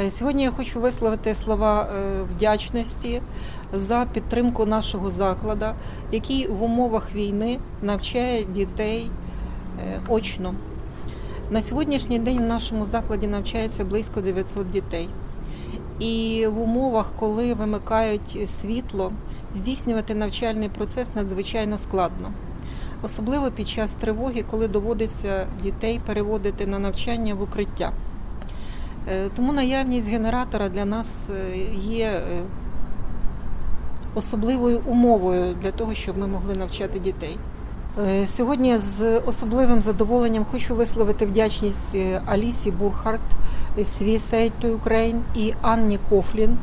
Е, Сьогодні я хочу висловити слова е, вдячності за підтримку нашого закладу, який в умовах війни навчає дітей е, очно. На сьогоднішній день в нашому закладі навчається близько 900 дітей. І в умовах, коли вимикають світло, здійснювати навчальний процес надзвичайно складно. Особливо під час тривоги, коли доводиться дітей переводити на навчання в укриття. Е, Тому наявність генератора для нас е, є е, особливою умовою для того, щоб ми могли навчати дітей. Сьогодні з особливим задоволенням хочу висловити вдячність Алісі Бурхарт, to Ukraine і Анні Кофлін,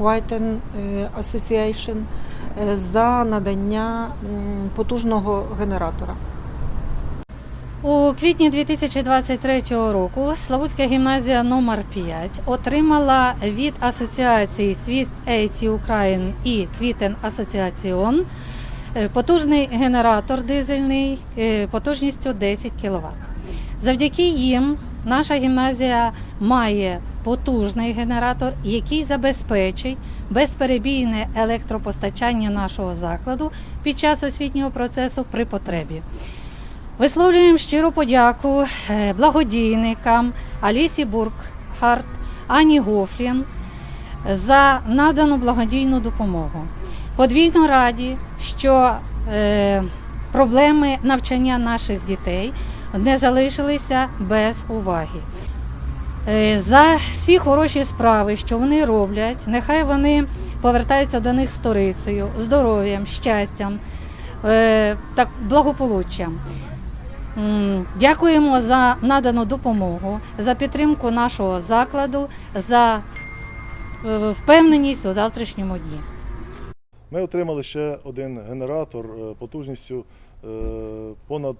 Quieten Association за надання потужного генератора. У квітні 2023 року Славутська гімназія номер 5 отримала від асоціації Swiss AT Ukraine і Квітен Асоціаціон е, потужний генератор дизельний е, потужністю 10 кВт. Завдяки їм наша гімназія має потужний генератор, який забезпечить безперебійне електропостачання нашого закладу під час освітнього процесу при потребі. Висловлюємо щиру подяку е, благодійникам Алісі Буркхарт, Ані Гофлін за надану благодійну допомогу. Подвійно раді, що е, проблеми навчання наших дітей не залишилися без уваги. Е, За всі хороші справи, що вони роблять, нехай вони повертаються до них сторицею, здоров'ям, щастям, благополуччям. Дякуємо за надану допомогу, за підтримку нашого закладу, за е, впевненість у завтрашньому дні. Ми отримали ще один генератор е, потужністю е, понад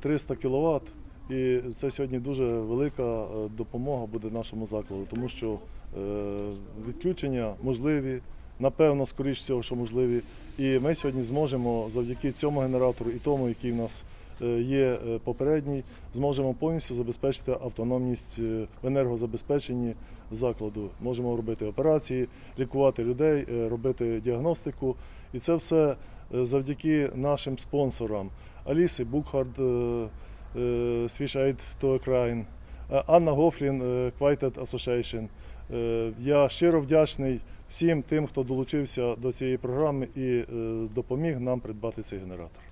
300 кВт. І це сьогодні дуже велика допомога буде нашому закладу, тому що відключення можливі, напевно, скоріш всього, що можливі. І ми сьогодні зможемо завдяки цьому генератору і тому, який в нас є е, попередній, зможемо повністю забезпечити автономність е, в енергозабезпеченні закладу. Можемо робити операції, лікувати людей, е, робити діагностику. І це все е, завдяки нашим спонсорам Алісі Букхард, е, е, Ukraine, е, Анна Гофлін, е, Quited Association. Е, Я щиро вдячний всім тим, хто долучився до цієї програми і е, допоміг нам придбати цей генератор.